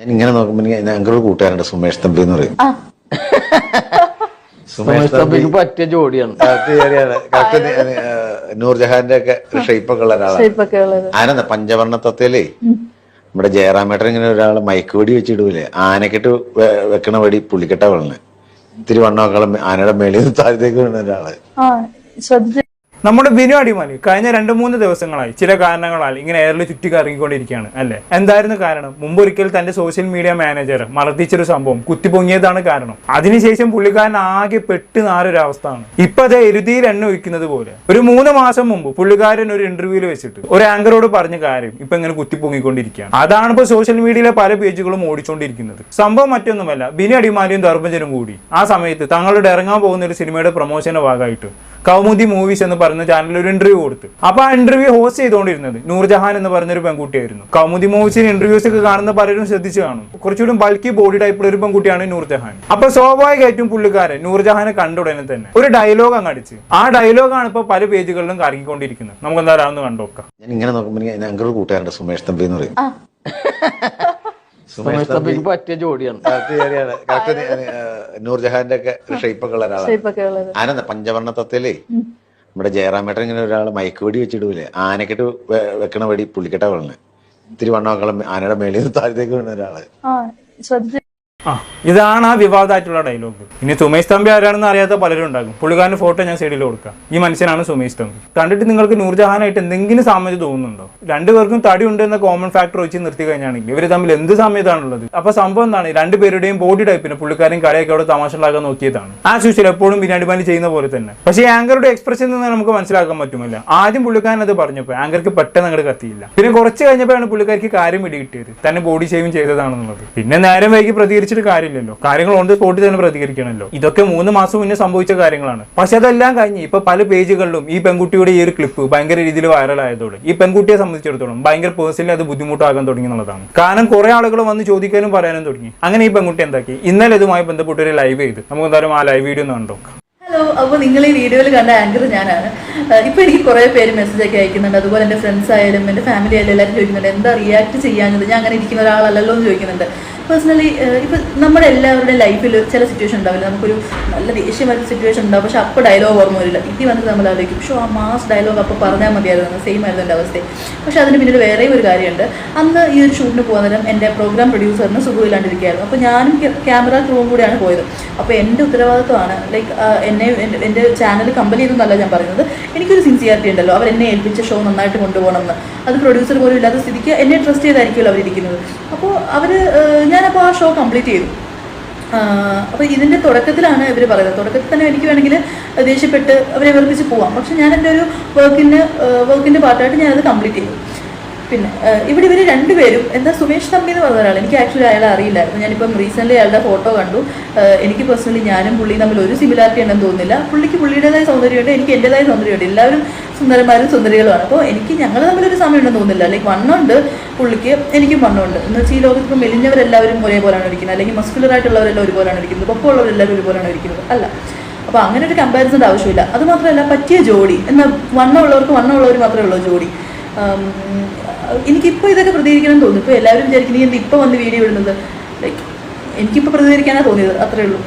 ഞാൻ ഇങ്ങനെ നോക്കുമ്പോ ഒരു കൂട്ടുകാരുണ്ട് സുമേഷ് തമ്പി എന്ന് പറയും. സുമേഷ് തമ്പി തമ്പിക്ക് പറ്റിയ ജോഡിയാണ്. നൂർജഹാന്റെ ഒക്കെ ഒരു ഷേപ്പ് ഒക്കെ ഉള്ള ഒരാളാണ്. ആന ആനന്ദ പഞ്ചവർണ തത്വയിലേ നമ്മുടെ ജയറാമേട്ടൻ ഇങ്ങനെ ഒരാൾ മയക്ക് വെടി വെച്ചിടൂലേ. ആനക്കെട്ട് വെക്കണ വെടി പുള്ളിക്കെട്ട വെള്ളന്. ഇത്തിരി വണ്ണമൊക്കെ ആനയുടെ മേളിൽ നിന്ന് താഴത്തേക്ക് വീണ ഒരാൾ. ആ ശ്രദ്ധിച്ച് നമ്മുടെ ബിനു അടിമാലി കഴിഞ്ഞ രണ്ട് മൂന്ന് ദിവസങ്ങളായി ചില കാരണങ്ങളാൽ ഇങ്ങനെ എയറിൽ ചുറ്റി കറങ്ങിക്കൊണ്ടിരിക്കുകയാണ് അല്ലേ? എന്തായിരുന്നു കാരണം? മുമ്പൊരിക്കൽ തന്റെ സോഷ്യൽ മീഡിയ മാനേജർ മറത്തിച്ചൊരു സംഭവം കുത്തിപ്പൊങ്ങിയതാണ് കാരണം. അതിനുശേഷം പുള്ളിക്കാരൻ ആകെ പെട്ട് നാറൊരു അവസ്ഥയാണ് ഇപ്പൊ അത് എരുതിയിൽ എണ്ണ ഒഴിക്കുന്നത് പോലെ. ഒരു മൂന്ന് മാസം മുമ്പ് പുള്ളിക്കാരൻ ഒരു ഇന്റർവ്യൂവിൽ വെച്ചിട്ട് ഒരു ആങ്കറോട് പറഞ്ഞ കാര്യം ഇപ്പൊ ഇങ്ങനെ കുത്തിപ്പൊങ്ങിക്കൊണ്ടിരിക്കുകയാണ്. അതാണ് ഇപ്പൊ സോഷ്യൽ മീഡിയയിലെ പല പേജുകളും ഓടിച്ചുകൊണ്ടിരിക്കുന്നത് സംഭവം മറ്റൊന്നുമല്ല ബിനു അടിമാലിയും ധർമ്മജനും കൂടി ആ സമയത്ത് തങ്ങളുടെ ഇറങ്ങാൻ പോകുന്ന ഒരു സിനിമയുടെ പ്രൊമോഷന്റെ ഭാഗമായിട്ട് കൗമുദി മൂവീസ് എന്ന് പറയുന്ന ചാനലിൽ ഒരു ഇന്റർവ്യൂ കൊടുത്തു. അപ്പൊ ആ ഇന്റർവ്യൂ ഹോസ്റ്റ് ചെയ്തുകൊണ്ടിരുന്നത് നൂർജഹാൻ എന്ന് പറഞ്ഞൊരു പെൺകുട്ടിയായിരുന്നു. കൗമുദി മൂവീസിന് ഇന്റർവ്യൂസ് ഒക്കെ കാണുന്ന പലരും ശ്രദ്ധിച്ചു കാണും. കുറച്ചുകൂടി ബൾക്കി ബോഡി ടൈപ്പ് ഉള്ള ഒരു പെൺകുട്ടിയാണ് നൂർജഹാൻ. അപ്പൊ സ്വാഭാവികമായിട്ടും പുള്ളിക്കാരൻ നൂർജഹാനെ കണ്ട ഉടനെ തന്നെ ഒരു ഡയലോഗ് അങ്ങ് അടിച്ച്. ആ ഡയലോഗാണ് ഇപ്പൊ പല പേജുകളിലും കറങ്ങിക്കൊണ്ടിരിക്കുന്നത്. നമുക്ക് എന്തായാലും ഒന്ന് കണ്ടോക്കാം. ഞാൻ ഇങ്ങനെ നോക്കുമ്പോൾ ഒരു സുമേഷ് തമ്പി എന്ന് പറയും സുമേഷ് തമ്പി തമ്പിക്ക് പറ്റിയ ജോഡിയാണ്. നൂർജഹാന്റെ ഒക്കെ ഒക്കെ ഉള്ള ഒരാളാണ് ആനന്ദ പഞ്ചവർണ തത്വയിലേ നമ്മുടെ ജയറാമേട്ടൻ ഇങ്ങനെ ഒരാൾ മയക്ക് വെടി വെച്ചിടൂലേ. ആനക്കെട്ട് വെക്കണ വെടി പുള്ളിക്കെട്ട വീണത് ഇത്തിരി വണ്ണമൊക്കെ ആനയുടെ മേളിൽ നിന്ന് താഴത്തേക്ക് വീണ ഒരാൾ. ശ്രദ്ധിച്ച് ഇതാണ് ആ വിവാദമായിട്ടുള്ള ഡയലോഗ് ഇനി സുമേഷ് തമ്പി ആരാണെന്ന് അറിയാത്ത പലരും ഉണ്ടാകും. പുള്ളിക്കാരന്റെ ഫോട്ടോ ഞാൻ സൈഡിൽ കൊടുക്കാം. ഈ മനുഷ്യനാണ് സുമേഷ് തമ്പി. കണ്ടിട്ട് നിങ്ങൾക്ക് നൂർജഹാനായിട്ട് എന്തെങ്കിലും സാമ്യത തോന്നുന്നുണ്ടോ? രണ്ടുപേർക്കും തടി ഉണ്ട് എന്ന കോമൺ ഫാക്ടർ വെച്ച് നിർത്തി കഴിഞ്ഞാണെങ്കിൽ ഇവർ തമ്മിൽ എന്ത് സാമ്യതാണുള്ളത്? അപ്പൊ സംഭവം എന്താണ്? രണ്ടുപേരുടെയും ബോഡി ടൈപ്പിന് പുള്ളിക്കാരൻ കടയൊക്കെ അവിടെ തമാശ ഉണ്ടാക്കാൻ നോക്കിയതാണ്. ആ ശുശ്രൂഷ എപ്പോഴും ബിരിയാണി പാനി ചെയ്യുന്ന പോലെ തന്നെ. പക്ഷേ ആങ്കറുടെ എക്സ്പ്രഷൻ നിന്ന് നമുക്ക് മനസ്സിലാക്കാൻ പറ്റുമല്ല ആദ്യം പുള്ളിക്കാരൻ അത് പറഞ്ഞപ്പോൾ ആങ്കർക്ക് പെട്ടെന്ന് അങ്ങോട്ട് കത്തിയില്ല. പിന്നെ കുറച്ച് കഴിഞ്ഞപ്പോഴാണ് പുള്ളിക്കാർക്ക് കാര്യം പിടികിട്ടിയത്. തന്നെ ബോഡി ഷേവിങ് ചെയ്തതാണെന്നുള്ളത്. പിന്നെ നേരം വൈകി പ്രതികരിച്ചിട്ട് കാര്യമില്ലല്ലോ. കാര്യങ്ങൾ ഓൺ ദ സ്പോട്ടിൽ തന്നെ പ്രതികരിക്കണമല്ലോ. ഇതൊക്കെ മൂന്ന് മാസം മുന്നേ സംഭവിച്ച കാര്യങ്ങളാണ്. പക്ഷെ അതെല്ലാം കഴിഞ്ഞ് ഇപ്പൊ പല പേജുകളിലും ഈ പെൺകുട്ടിയുടെ ഈ ഒരു ക്ലിപ്പ് ഭയങ്കര രീതിയിൽ വൈറലായതോടെ ഈ പെൺകുട്ടിയെ സംബന്ധിച്ചിടത്തോളം ഭയങ്കര പേഴ്സണലി അത് ബുദ്ധിമുട്ടാകാൻ തുടങ്ങി എന്നുള്ളതാണ്. കാരണം കുറെ ആളുകൾ വന്ന് ചോദിക്കാനും പറയാനും തുടങ്ങി. അങ്ങനെ ഈ പെൺകുട്ടി എന്താക്കി? ഇന്നലെ ഇതുമായി ബന്ധപ്പെട്ട് ഒരു ലൈവ് ചെയ്ത്. നമുക്ക് എന്തായാലും ആ ലൈവ് വീഡിയോ ഒന്ന് കണ്ടു ഹലോ അപ്പോൾ നിങ്ങൾ ഈ വീഡിയോയിൽ കണ്ട ആങ്കർ ഞാനാണ്. ഇപ്പോൾ എനിക്ക് കുറേ പേര് മെസ്സേജ് ഒക്കെ അയക്കുന്നുണ്ട്. അതുപോലെ എന്റെ ഫ്രണ്ട്സ് ആയാലും എന്റെ ഫാമിലി ആയാലും എല്ലാവരും ചോദിക്കുന്നുണ്ട് എന്താ റിയാക്ട് ചെയ്യാഞ്ഞത്? ഞാൻ അങ്ങനെ ഇരിക്കുന്ന ഒരാളല്ലല്ലോ എന്ന് ചോദിക്കുന്നുണ്ട്. പേഴ്സണലി ഇപ്പം നമ്മുടെ എല്ലാവരുടെ ലൈഫിൽ ചില സിറ്റുവേഷൻ ഉണ്ടാവില്ല. നമുക്കൊരു നല്ല ദേഷ്യം വരുന്ന സിറ്റുവേഷൻ ഉണ്ടാവും. പക്ഷെ അപ്പോൾ ഡയലോഗ് ഓർമ്മ വരില്ല. ഇത് വന്നിട്ട് നമ്മൾ ആലോചിക്കും. പക്ഷേ ആ മാസ് ഡയലോഗ് അപ്പോൾ പറഞ്ഞാൽ മതിയായിരുന്നു. സെയിം ആയിരുന്നു എന്റെ അവസ്ഥ. പക്ഷേ അതിന് പിന്നീട് വേറെയും ഒരു കാര്യമുണ്ട്. അന്ന് ഈ ഒരു ഷൂട്ടിന് പോകുന്ന നേരം എന്റെ പ്രോഗ്രാം പ്രൊഡ്യൂസറിന് സുഖമില്ലാണ്ടിരിക്കുകയായിരുന്നു അപ്പോൾ ഞാനും ക്യാമറ ക്രൂവും കൂടിയാണ് പോയത്. അപ്പോൾ എന്റെ ഉത്തരവാദിത്വമാണ് ലൈക്ക് എന്നെ എന്റെ- ചാനൽ കമ്പനി ഇതൊന്നല്ല ഞാൻ പറയുന്നത്. എനിക്കൊരു സിൻസിയാരിറ്റി ഉണ്ടല്ലോ. അവർ എന്നെ ഏൽപ്പിച്ച ഷോ നന്നായിട്ട് കൊണ്ടുപോകണം എന്ന് അത് പ്രൊഡ്യൂസർ പോലും ഇല്ലാത്ത സ്ഥിതിക്ക് എന്നെ ട്രസ്റ്റ് ചെയ്തായിരിക്കുമല്ലോ അവരിരിക്കുന്നത്. അപ്പോൾ അവർ ഞാനപ്പോൾ ആ ഷോ കംപ്ലീറ്റ് ചെയ്തു. അപ്പോൾ ഇതിന്റെ തുടക്കത്തിലാണ് ഇവർ പറയുന്നത്. തുടക്കത്തിൽ തന്നെ എനിക്ക് വേണമെങ്കിൽ ദേഷ്യപ്പെട്ട് അവരെ വെറുപ്പിച്ച് പോവാം. പക്ഷെ ഞാൻ എന്റെ ഒരു വർക്കിന്റെ വർക്കിന്റെ പാർട്ടായിട്ട് ഞാനത് കംപ്ലീറ്റ് ചെയ്തു. പിന്നെ ഇവിടെ ഇവർ രണ്ടുപേരും എന്താ സുമേഷ് തമ്പി എന്ന് പറഞ്ഞ ഒരാൾ എനിക്ക് ആക്ച്വലി അയാളെ അറിയില്ലായിരുന്നു. ഞാനിപ്പം റീസെന്റ്ലി അയാളുടെ ഫോട്ടോ കണ്ടു. എനിക്ക് പേഴ്സണലി ഞാനും പുള്ളിയും തമ്മിൽ ഒരു സിമിലാരിറ്റി ഉണ്ടെന്ന് തോന്നുന്നില്ല. പുള്ളിക്ക് പുള്ളിയുടേതായ സൗന്ദര്യമുണ്ട് എനിക്ക് എന്റെതായ സൗന്ദര്യമുണ്ട്. എല്ലാവരും സുന്ദരന്മാരും സുന്ദരികളുമാണ്. അപ്പോൾ എനിക്ക് ഞങ്ങൾ തമ്മിലൊരു സമയം ഉണ്ടെന്ന് തോന്നുന്നില്ല. ലൈക്ക് വണ്ണമുണ്ട് പുള്ളിക്ക് എനിക്കും വണ്ണമുണ്ട് എന്ന് വെച്ചാൽ ഈ ലോകത്ത് ഇപ്പം മെലിഞ്ഞവരെല്ലാവരും ഒരേപോലെയാണ് ഇരിക്കുന്നത്. അല്ലെങ്കിൽ മസ്കുലർ ആയിട്ടുള്ളവരെല്ലാം ഒരുപോലെയാണ് ഇരിക്കുന്നത്. പൊക്കമുള്ളവരെല്ലാവരും ഒരുപോലെയാണ് ഇരിക്കുന്നത്. അല്ല. അപ്പോൾ അങ്ങനെ ഒരു കമ്പാരിസന്റെ ആവശ്യമില്ല. അത് മാത്രമല്ല പറ്റിയ ജോഡി. എന്നാൽ വണ്ണമുള്ളവർക്ക് വണ്ണമുള്ളവർ മാത്രമേ ഉള്ളൂ ജോഡി. എനിക്കിപ്പോൾ ഇതൊക്കെ പ്രതികരിക്കണം തോന്നുന്നു. ഇപ്പോൾ എല്ലാവരും വിചാരിക്കും നീ എന്താ ഇപ്പോൾ വന്ന് വീഡിയോ ഇടുന്നത്? ലൈക്ക് എനിക്കിപ്പോൾ പ്രതികരിക്കാനാണ് തോന്നിയത്. അത്രേ ഉള്ളൂ.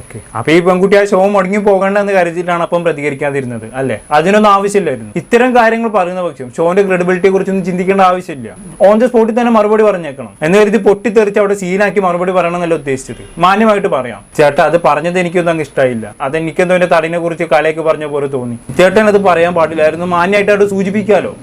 ഓക്കെ അപ്പൊ ഈ പെൺകുട്ടി ആ ഷോ മുടങ്ങി പോകണ്ടെന്ന് കരുതിയിട്ടാണ് അപ്പം പ്രതികരിക്കാതിരുന്നത് അല്ലേ? അതിനൊന്നും ആവശ്യമില്ലായിരുന്നു. ഇത്തരം കാര്യങ്ങൾ പറയുന്ന പക്ഷം ഷോന്റെ ക്രെഡിബിലിറ്റിയെ കുറിച്ചൊന്നും ചിന്തിക്കേണ്ട ആവശ്യമില്ല. ഓൺ ദ സ്പോട്ടിൽ തന്നെ മറുപടി പറഞ്ഞേക്കണം. എന്ന് കരുതി പൊട്ടിത്തെറിച്ച് അവിടെ സീനാക്കി മറുപടി പറയണമെന്നല്ല ഉദ്ദേശിച്ചത്. മാന്യമായിട്ട് പറയാം. ചേട്ടാ അത് പറഞ്ഞത് എനിക്കൊന്നും അങ്ങ് ഇഷ്ടമായില്ല അത് എനിക്കെന്തോ എന്റെ തടിനെ കുറിച്ച് കലയൊക്കെ പറഞ്ഞ പോലെ തോന്നി. ചേട്ടൻ അത് പറയാൻ പാടില്ലായിരുന്നു. മാന്യമായിട്ട് അവിടെ സൂചിപ്പിക്കാലോ?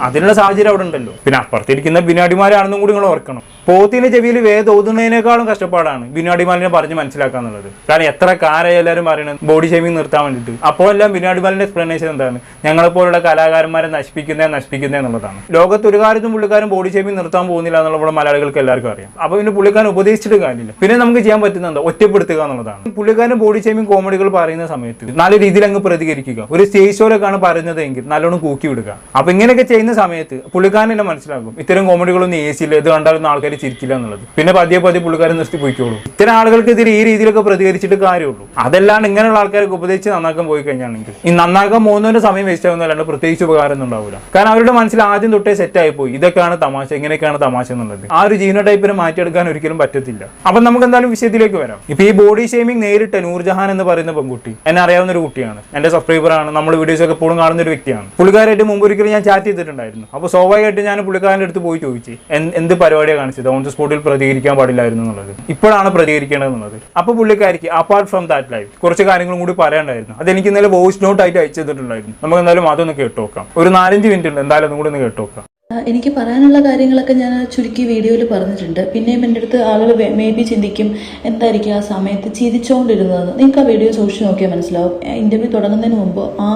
അതിനുള്ള സാഹചര്യം അവിടെ ഉണ്ടല്ലോ. പിന്നെ അപ്പുറത്തിരിക്കുന്ന ബിനാടിമാരാണെന്നും കൂടി നിങ്ങൾ ഓർക്കണം. പോത്തിന്റെ ചെവിയിൽ വേദ ഓതുന്നതിനേക്കാളും കഷ്ടപ്പാടാണ്. ബിനാടിമാലിനെ പറഞ്ഞ് മനസ്സിലാക്കാന്നുള്ളത് കാരണം എത്ര കാരായി എല്ലാവരും പറയുന്നത് ബോഡി ഷേമിങ് നിർത്താൻ വേണ്ടിയിട്ട്. അപ്പോൾ എല്ലാം ബിനാടിമാലിന്റെ എക്സ്പ്ലനേഷൻ എന്താണ്? ഞങ്ങളെപ്പോലുള്ള കലാകാരന്മാരെ നശിപ്പിക്കുന്നേ നശിപ്പിക്കുന്നേ എന്നുള്ളതാണ്. ലോകത്ത് ഒരു കാര്യത്തും പുള്ളിക്കാരും ബോഡി ഷേമിങ് നിർത്താൻ പോകുന്നില്ല എന്നുള്ള മലയാളികൾക്ക് എല്ലാവർക്കും അറിയാം. അപ്പൊ പിന്നെ പുള്ളിക്കാരൻ ഉപദേശിച്ചിട്ട് കാര്യമില്ല. പിന്നെ നമുക്ക് ചെയ്യാൻ പറ്റുന്നത് ഒറ്റപ്പെടുത്തുക എന്നുള്ളതാണ്. പുള്ളിക്കാരൻ ബോഡി ഷേമിങ് കോമഡികൾ പറയുന്ന സമയത്ത് നല്ല രീതിയിൽ അങ്ങ് പ്രതികരിക്കുക. ഒരു സ്റ്റേജ് ഷോയിലൊക്കെയാണ് പറയുന്നതെങ്കിൽ നല്ലോണം കൂക്കി വിടുക അപ്പൊ ഇങ്ങനെയൊക്കെ ചെയ്യുന്ന സമയത്ത് പുള്ളിക്കാരൻ എന്നെ മനസ്സിലാക്കും. ഇത്തരം കോമഡികളൊന്നും എ സിയിൽ ഇത് കണ്ടാലൊന്നും ആൾക്കാർ ചിരിക്കില്ല എന്നുള്ളത്. പിന്നെ പതിയെ പതിയെ പുള്ളിക്കാരൻ നിർത്തി പോയിക്കോളൂ. ഇത്തരം ആളുകൾക്കെതിരെ ഈ രീതിയിലൊക്കെ പ്രതികരിച്ചിട്ട് കാര്യമുള്ളൂ. അതല്ലാണ്ട് ഇങ്ങനെയുള്ള ആൾക്കാർക്ക് ഉപദേശിച്ച് നന്നാക്കാൻ പോയി കഴിഞ്ഞാണെങ്കിൽ ഈ നന്നാക്കാൻ പോകുന്നതിന്റെ സമയം വേസ്റ്റ് ആവുന്നതല്ലാണ്ട് പ്രത്യേകിച്ച് ഉപകാരം ഒന്നും ഉണ്ടാവില്ല കാരണം അവരുടെ മനസ്സിൽ ആദ്യം തൊട്ടേ സെറ്റ് ആയി പോയി ഇതൊക്കെയാണ് തമാശ ഇങ്ങനെയൊക്കെയാണ് തമാശ എന്നുള്ളത്. ആ ഒരു ജീനോ ടൈപ്പിനെ മാറ്റിയെടുക്കാൻ ഒരിക്കലും പറ്റത്തില്ല. അപ്പൊ നമുക്ക് എന്തായാലും വിഷയത്തിലേക്ക് വരാം. ഇപ്പൊ ഈ ബോഡി ഷേമിംഗ് നേരിട്ട് നൂർജഹാൻ എന്ന് പറയുന്ന പെൺകുട്ടി എന്നെ അറിയാവുന്ന ഒരു കുട്ടിയാണ്. എന്റെ സബ്സ്ക്രൈബർ ആണ്. നമ്മൾ വീഡിയോസ് ഒക്കെ എപ്പോഴും കാണുന്ന ഒരു വ്യക്തിയാണ്. പുള്ളിക്കാരായിട്ട് മുമ്പ് ഒരിക്കലും ഞാൻ ചാറ്റ് ചെയ്തിട്ടുണ്ടായിരുന്നു. അപ്പോൾ സ്വാഭാവികമായിട്ട് ഞാൻ പുള്ളിക്കാരന്റെ അടുത്ത് പോയി ചോദിച്ചു "എന്ത്- എന്ത് പരിപാടിയാണ് കാണിച്ചത്? ഓൺ ദ സ്പോട്ടിൽ പ്രതികരിക്കാൻ പാടില്ലായിരുന്നു എന്നുള്ളത്. ഇപ്പോഴാണ് പ്രതികരിക്കേണ്ടതെന്നുള്ളത് അപ്പോൾ പുള്ളിക്കാരിക്ക് അപ്പാർട്ട് ഫ്രം ദാറ്റ് ലൈഫ് കുറച്ച് കാര്യങ്ങളും കൂടി പറയാണ്ടായിരുന്നു അതെനിക്ക് ഇന്നലെ വോയിസ് നോട്ട് ആയിട്ട് അയച്ചു തന്നിട്ടുണ്ടായിരുന്നു നമുക്ക് എന്തായാലും അതൊന്ന് കേട്ട് നോക്കാം. ഒരു നാലഞ്ച് മിനിറ്റ് ഉണ്ട് എന്തായാലും ഒന്നും കൂടി ഒന്ന് കേട്ട് നോക്കാം. എനിക്ക് പറയാനുള്ള കാര്യങ്ങളൊക്കെ ഞാൻ ചുരുക്കി വീഡിയോയിൽ പറഞ്ഞിട്ടുണ്ട്. പിന്നെയും എന്റെ അടുത്ത് ആളുകൾ മേ ബി ചിന്തിക്കും എന്തായിരിക്കും ആ സമയത്ത് ചിരിച്ചുകൊണ്ടിരുന്നതെന്ന് നിങ്ങൾക്ക് ആ വീഡിയോ സൂക്ഷിച്ച് നോക്കിയാൽ മനസ്സിലാവും. ഇന്റർവ്യൂ തുടങ്ങുന്നതിന് മുമ്പ് ആ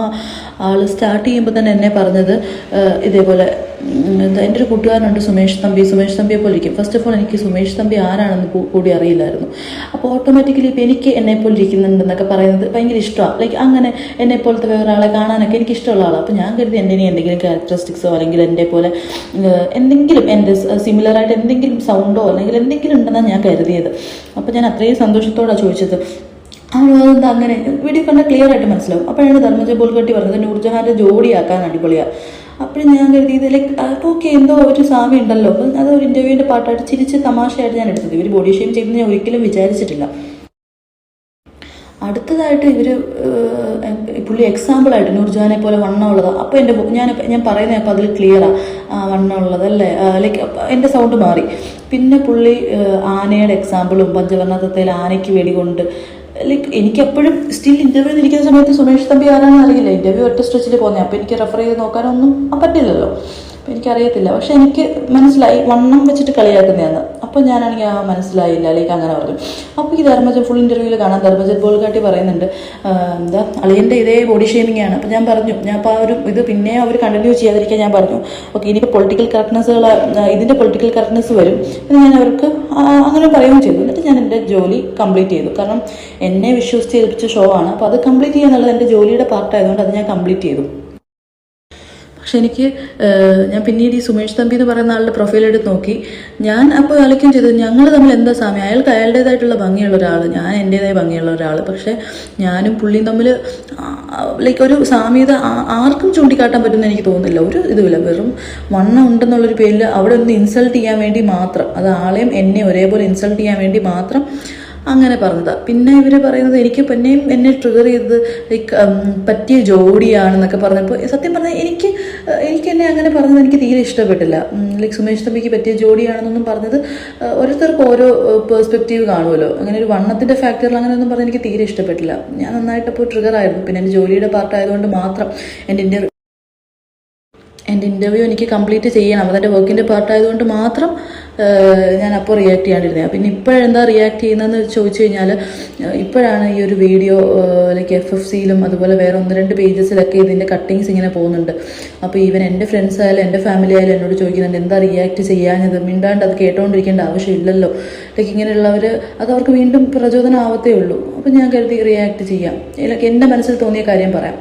ആൾ സ്റ്റാർട്ട് ചെയ്യുമ്പോൾ തന്നെ എന്നെ പറഞ്ഞത് ഇതേപോലെ എന്റെ ഒരു കൂട്ടുകാരനുണ്ട് സുമേഷ് തമ്പി. സുമേഷ് തമ്പിയെ പോലെ ഇരിക്കും. ഫസ്റ്റ് ഓഫ് ഓൾ എനിക്ക് സുമേഷ് തമ്പി ആരാണെന്ന് കൂടി അറിയില്ലായിരുന്നു. അപ്പോൾ ഓട്ടോമാറ്റിക്കലി ഇപ്പോൾ എനിക്ക് എന്നെ പോലെ ഇരിക്കുന്നുണ്ടെന്നൊക്കെ പറയുന്നത് ഭയങ്കര ഇഷ്ടമാണ്. ലൈക്ക് അങ്ങനെ എന്നെ പോലത്തെ വേറെ ആളെ കാണാനൊക്കെ എനിക്ക് ഇഷ്ടമുള്ള ആളാണ് അപ്പോൾ ഞാൻ കരുതി എന്റെ ഇനി എന്തെങ്കിലും ക്യാരക്ടറിസ്റ്റിക്സോ അല്ലെങ്കിൽ എന്റെ പോലെ എന്തെങ്കിലും എന്റെ സിമിലറായിട്ട് എന്തെങ്കിലും സൗണ്ടോ അല്ലെങ്കിൽ എന്തെങ്കിലും ഉണ്ടെന്നാണ് ഞാൻ കരുതിയത്. അപ്പോൾ ഞാൻ അത്രയും സന്തോഷത്തോടാണ് ചോദിച്ചത്. അതുകൊണ്ട് അങ്ങനെ? വീഡിയോ കണ്ടാൽ ക്ലിയർ ആയിട്ട് മനസ്സിലാവും. അപ്പോഴാണ് ധർമ്മജ ബോൾഗട്ടി പറഞ്ഞത് നൂർജഹാന്റെ ജോഡിയാക്കാൻ അടിപൊളിയാണ് അപ്പോഴും ഞാൻ കരുതി ഇതിൽ ഓക്കെ എന്തോ ഒരു സാമ്യം ഉണ്ടല്ലോ. അപ്പം അത് ഒരു ഇന്റർവ്യൂവിന്റെ പാട്ടായിട്ട് ചിരിച്ച് തമാശയായിട്ട് ഞാൻ എടുത്തത്. ഇവർ ബോഡി ഷെയിം ചെയ്തെന്ന് ഞാൻ ഒരിക്കലും വിചാരിച്ചിട്ടില്ല. അടുത്തതായിട്ട് ഇവർ പുള്ളി എക്സാമ്പിളായിട്ട് നൂർജാനെ പോലെ വണ്ണമുള്ളതാണ് അപ്പോൾ എന്റെ ഞാൻ ഞാൻ പറയുന്നത് അപ്പോൾ അതിൽ ക്ലിയറാണ് വണ്ണമുള്ളത് അല്ലേ? ലൈക്ക് എന്റെ സൗണ്ട് മാറി. പിന്നെ പുള്ളി ആനയുടെ എക്സാമ്പിളും പഞ്ചവർണത്തിൽ ആനയ്ക്ക് വെടികൊണ്ട് ലൈക്ക് എനിക്ക് എപ്പോഴും സ്റ്റിൽ ഇന്റർവ്യൂ ഇരിക്കുന്ന സമയത്ത് സുമേഷ് തമ്പി ആരാണെന്ന് അറിയില്ല ഇന്റർവ്യൂ ഒറ്റ സ്ട്രെച്ചിൽ പോകുന്നത് അപ്പോൾ എനിക്ക് റെഫർ ചെയ്ത് നോക്കാനൊന്നും പറ്റില്ലല്ലോ. അപ്പോൾ എനിക്കറിയത്തില്ല. പക്ഷെ എനിക്ക് മനസ്സിലായി വണ്ണം വെച്ചിട്ട് കളിയാക്കുന്നതാണ്. അപ്പോൾ ഞാനാണെങ്കിൽ ആ മനസ്സിലായില്ല അല്ലെങ്കിൽ അങ്ങനെ പറഞ്ഞു. അപ്പോൾ ഈ ധർമ്മജൻ ഫുൾ ഇന്റർവ്യൂവിൽ കാണാം. ധർമ്മജൻ ബോൾഗാട്ടി പറയുന്നുണ്ട് എന്താ അളിയന്റെ ഇതേ ബോഡി ഷേമിംഗ് ആണ്. അപ്പോൾ ഞാൻ പറഞ്ഞു ഞാൻ അപ്പോൾ ആ ഒരു ഇത് പിന്നെ അവർ കണ്ടിന്യൂ ചെയ്യാതിരിക്കാൻ ഞാൻ പറഞ്ഞു. ഓക്കെ ഇനിയിപ്പോൾ പൊളിറ്റിക്കൽ കറക്റ്റ്നെസ്സുകൾ ഇതിന്റെ പൊളിറ്റിക്കൽ കറക്റ്റ്നെസ് വരും. എന്ന് ഞാൻ അവർക്ക് അങ്ങനെ പറയുകയും ചെയ്തു. എന്നിട്ട് ഞാൻ എന്റെ ജോലി കംപ്ലീറ്റ് ചെയ്തു. കാരണം എന്നെ വിശ്വസിച്ച് ഏൽപ്പിച്ച ഷോ ആണ്. അപ്പോൾ അത് കംപ്ലീറ്റ് ചെയ്യുക എന്നുള്ളത് എന്റെ ജോലിയുടെ പാർട്ടായതുകൊണ്ട് അത് ഞാൻ കംപ്ലീറ്റ് ചെയ്തു. പക്ഷെ എനിക്ക് ഞാൻ പിന്നീട് ഈ സുമേഷ് തമ്പി എന്ന് പറയുന്ന ആളുടെ പ്രൊഫൈൽ എടുത്ത് നോക്കി. ഞാൻ അപ്പോൾ ആലോചിക്കുകയും ചെയ്തത് ഞങ്ങൾ തമ്മിൽ എന്താ സമയം? അയാൾക്ക് അയാളുടേതായിട്ടുള്ള ഭംഗിയുള്ള ഒരാൾ ഞാൻ എന്റേതായ ഭംഗിയുള്ള ഒരാൾ പക്ഷേ ഞാനും പുള്ളിയും തമ്മിൽ ലൈക്ക് ഒരു സാമ്യത ആർക്കും ചൂണ്ടിക്കാട്ടാൻ പറ്റുമെന്ന് എനിക്ക് തോന്നുന്നില്ല. ഒരു ഇതുമില്ല വെറും വണ്ണം ഉണ്ടെന്നുള്ളൊരു പേരിൽ അവിടെ ഒന്ന് ഇൻസൾട്ട് ചെയ്യാൻ വേണ്ടി മാത്രം അത് ആളെയും എന്നെ ഒരേപോലെ ഇൻസൾട്ട് ചെയ്യാൻ വേണ്ടി മാത്രം അങ്ങനെ പറഞ്ഞതാ. പിന്നെ ഇവർ പറയുന്നത് എനിക്ക് പിന്നെയും എന്നെ ട്രിഗർ ചെയ്തത് ലൈക്ക് പറ്റിയ ജോഡിയാണെന്നൊക്കെ പറഞ്ഞപ്പോൾ സത്യം പറഞ്ഞാൽ എനിക്ക് എനിക്ക് എന്നെ അങ്ങനെ പറഞ്ഞത് എനിക്ക് തീരെ ഇഷ്ടപ്പെട്ടില്ല. ലൈക്ക് സുമേഷ് തമ്പിക്ക് പറ്റിയ ജോഡിയാണെന്നൊന്നും പറഞ്ഞത് ഓരോരുത്തർക്കും ഓരോ പേഴ്സ്പെക്റ്റീവ് കാണുമല്ലോ അങ്ങനെ ഒരു വണ്ണത്തിന്റെ ഫാക്ടറിൽ അങ്ങനെയൊന്നും പറഞ്ഞ് എനിക്ക് തീരെ ഇഷ്ടപ്പെട്ടില്ല. ഞാൻ നന്നായിട്ടപ്പോൾ ട്രിഗർ ആയിരുന്നു. പിന്നെ എന്റെ ജോലിയുടെ പാർട്ടായതുകൊണ്ട് മാത്രം എന്റെ ഇന്റർ എന്റെ ഇന്റർവ്യൂ എനിക്ക് കംപ്ലീറ്റ് ചെയ്യണം. അതെന്റെ വർക്കിന്റെ പാർട്ടായതുകൊണ്ട് മാത്രം ഞാൻ അപ്പോൾ റിയാക്ട് ചെയ്യാണ്ടിരുന്നത്. പിന്നെ ഇപ്പോഴെന്താ റിയാക്ട് ചെയ്യുന്നതെന്ന് ചോദിച്ചു കഴിഞ്ഞാൽ ഇപ്പോഴാണ് ഈ ഒരു വീഡിയോ ലൈക്ക് എഫ് എഫ് സിയിലും അതുപോലെ വേറെ ഒന്ന് രണ്ട് പേജസിലൊക്കെ ഇതിന്റെ കട്ടിങ്സ് ഇങ്ങനെ പോകുന്നുണ്ട്. അപ്പോൾ ഈവൻ എന്റെ ഫ്രണ്ട്സ് ആയാലും എന്റെ ഫാമിലി ആയാലും എന്നോട് ചോദിക്കുന്നുണ്ട് എന്താ റിയാക്ട് ചെയ്യാഞ്ഞത്? മിണ്ടാണ്ട് അത് കേട്ടോണ്ടിരിക്കേണ്ട ആവശ്യമില്ലല്ലോ ലൈക്ക് ഇങ്ങനെയുള്ളവർ അത് അവർക്ക് വീണ്ടും പ്രചോദനം ആവത്തേ ഉള്ളൂ. അപ്പോൾ ഞാൻ കരുതി റിയാക്ട് ചെയ്യാം. ലൈക്ക് എന്റെ മനസ്സിൽ തോന്നിയ കാര്യം പറയാം.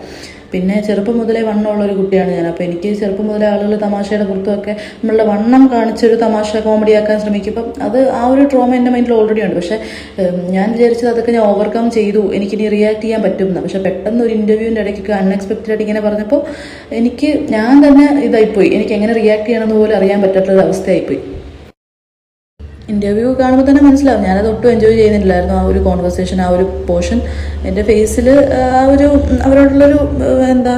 പിന്നെ ചെറുപ്പം മുതലേ വണ്ണമുള്ള ഒരു കുട്ടിയാണ് ഞാൻ. അപ്പോൾ എനിക്ക് ചെറുപ്പം മുതലേ ആളുകൾ തമാശയുടെ പുറത്തുമൊക്കെ നമ്മളുടെ വണ്ണം കാണിച്ചൊരു തമാശ കോമഡി ആക്കാൻ ശ്രമിക്കുമ്പം അത് ആ ഒരു ട്രോമ എന്റെ മൈൻഡിൽ ഓൾറെഡി ഉണ്ട്. പക്ഷേ ഞാൻ വിചാരിച്ചത് അതൊക്കെ ഞാൻ ഓവർകം ചെയ്തു. എനിക്കിനി റിയാക്ട് ചെയ്യാൻ പറ്റും പക്ഷേ പെട്ടെന്ന് ഒരു ഇന്റർവ്യൂവിന്റെ ഇടയ്ക്കൊക്കെ അൺഎക്സ്പെക്റ്റഡ് ആയിട്ട് ഇങ്ങനെ പറഞ്ഞപ്പോൾ എനിക്ക് ഞാൻ തന്നെ ഇതായിപ്പോയി. എനിക്ക് എങ്ങനെ റിയാക്ട് ചെയ്യണമെന്ന് പോലും അറിയാൻ പറ്റാത്തൊരു അവസ്ഥയായിപ്പോയി ഇന്റർവ്യൂ കാണുമ്പോൾ തന്നെ മനസ്സിലാവും. ഞാനത് ഒട്ടും എൻജോയ് ചെയ്യുന്നില്ലായിരുന്നു ആ ഒരു കോൺവെർസേഷൻ ആ ഒരു പോർഷൻ എന്റെ ഫേസിൽ ആ ഒരു അവരോടുള്ളൊരു എന്താ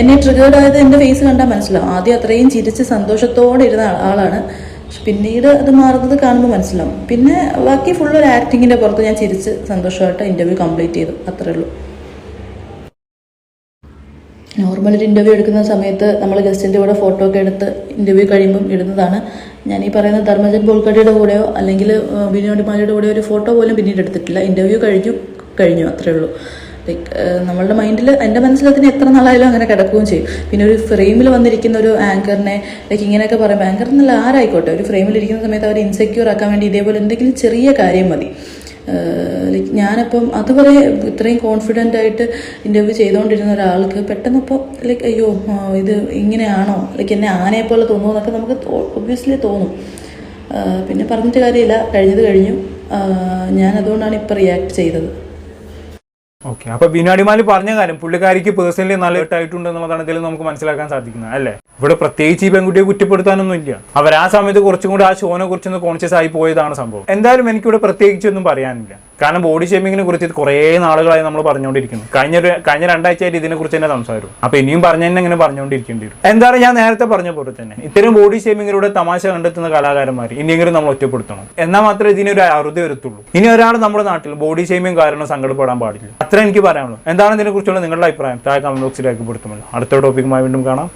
എന്നെ ട്രിഗേർഡ് ആയത് എന്റെ ഫേസ് കണ്ടാൽ മനസ്സിലാവും. ആദ്യം അത്രയും ചിരിച്ച് സന്തോഷത്തോടെ ഇരുന്ന ആളാണ്. പിന്നീട് അത് മാറുന്നത് കാണുമ്പോൾ മനസ്സിലാവും. പിന്നെ ബാക്കി ഫുൾ ഒരു ആക്ടിങ്ങിന്റെ പുറത്ത് ഞാൻ ചിരിച്ച് സന്തോഷമായിട്ട് ഇന്റർവ്യൂ കംപ്ലീറ്റ് ചെയ്തു. അത്രേ ഉള്ളൂ. നോർമൽ ഒരു ഇന്റർവ്യൂ എടുക്കുന്ന സമയത്ത് നമ്മൾ ഗസ്റ്റിന്റെ കൂടെ ഫോട്ടോ ഒക്കെ എടുത്ത് ഇന്റർവ്യൂ കഴിയുമ്പം ഇടുന്നതാണ്. ഞാൻ ഈ പറയുന്ന ധർമ്മജൻ ബോൾക്കട്ടിയുടെ കൂടെയോ അല്ലെങ്കിൽ ബിനോടിമാലിയുടെ കൂടെയോ ഒരു ഫോട്ടോ പോലും പിന്നീട് എടുത്തിട്ടില്ല. ഇന്റർവ്യൂ കഴിഞ്ഞു കഴിഞ്ഞു അത്രേ ഉള്ളൂ. ലൈക്ക് നമ്മളുടെ മൈൻഡിൽ എന്റെ മനസ്സിലതിന് എത്ര നാളായാലും അങ്ങനെ കിടക്കുകയും ചെയ്യും. പിന്നെ ഒരു ഫ്രെയിമിൽ വന്നിരിക്കുന്ന ഒരു ആങ്കറിനെ ലൈക്ക് ഇങ്ങനെയൊക്കെ പറയുമ്പോൾ ആങ്കർ എന്നല്ല ആരായിക്കോട്ടെ. ഒരു ഫ്രെയിമിൽ ഇരിക്കുന്ന സമയത്ത് അവർ ഇൻസെക്യൂർ ആക്കാൻ വേണ്ടി ഇതേപോലെ എന്തെങ്കിലും ചെറിയ കാര്യം മതി. ലൈക്ക് ഞാനപ്പം അതുവരെ ഇത്രയും കോൺഫിഡന്റ് ആയിട്ട് ഇന്റർവ്യൂ ചെയ്തുകൊണ്ടിരുന്ന ഒരാൾക്ക് പെട്ടെന്നപ്പോൾ ലൈക്ക് അയ്യോ ഇത് ഇങ്ങനെയാണോ? ലൈക്ക് എന്നെ ആനയെ പോലെ തോന്നുമോ എന്നൊക്കെ നമുക്ക് ഒബ്വിയസ്ലി തോന്നും. പിന്നെ പറഞ്ഞിട്ട് കാര്യമില്ല. കഴിഞ്ഞത് കഴിഞ്ഞു. ഞാൻ അതുകൊണ്ടാണ് ഇപ്പോൾ റിയാക്ട് ചെയ്തത്. ഓക്കെ അപ്പൊ ബിനാഡിമാലി പറഞ്ഞ കാര്യം പുള്ളിക്കാരിക്ക് പേഴ്സണലി നല്ല ഇട്ടായിട്ടുണ്ട് എന്നുള്ളതാണ് ഇതിൽ നമുക്ക് മനസ്സിലാക്കാൻ സാധിക്കുന്നത് അല്ലേ? ഇവിടെ പ്രത്യേകിച്ച് ഈ പെൺകുട്ടിയെ കുറ്റപ്പെടുത്താനൊന്നും ഇല്ല. അവർ ആ സമയത്ത് കുറച്ചും കൂടി ആ ഷോനെ കുറിച്ചൊന്ന് കോൺഷ്യസ് ആയി പോയതാണ് സംഭവം. എന്തായാലും എനിക്കിവിടെ പ്രത്യേകിച്ച് ഒന്നും പറയാനില്ല. കാരണം ബോഡി ഷേമിങ്ങിനെ കുറിച്ച് കുറേ നാളുകളായി നമ്മൾ പറഞ്ഞുകൊണ്ടിരിക്കുന്നു. കഴിഞ്ഞ കഴിഞ്ഞ രണ്ടാഴ്ചയായിട്ട് ഇതിനെ കുറിച്ച് തന്നെ സംസാരം അപ്പൊ ഇനിയും പറഞ്ഞു തന്നെ ഇങ്ങനെ പറഞ്ഞുകൊണ്ടിരിക്കേണ്ടി വരും. എന്താണ് ഞാൻ നേരത്തെ പറഞ്ഞ പോലെ തന്നെ ഇത്തരം ബോഡി ഷേമിങ്ങിലൂടെ തമാശ കണ്ടെത്തുന്ന കലാകാരന്മാർ ഇനിയെങ്കിലും നമ്മൾ ഒറ്റപ്പെടുത്തണം. എന്നാൽ മാത്രമേ ഇതിനൊരു അറുതി വരുത്തുള്ളൂ. ഇനി ഒരാൾ നമ്മുടെ നാട്ടിൽ ബോഡി ഷേമിങ് കാരണം സങ്കടപ്പെടാൻ പാടില്ല. അത്ര എനിക്ക് പറയാനുള്ളൂ. എന്താണ് ഇതിനെക്കുറിച്ചുള്ള നിങ്ങളുടെ അഭിപ്രായം? താഴെ കമന്റ് ബോക്സിൽ രേഖപ്പെടുത്തുമല്ലോ. അടുത്ത ടോപ്പിക്കുമായി വീണ്ടും കാണാം.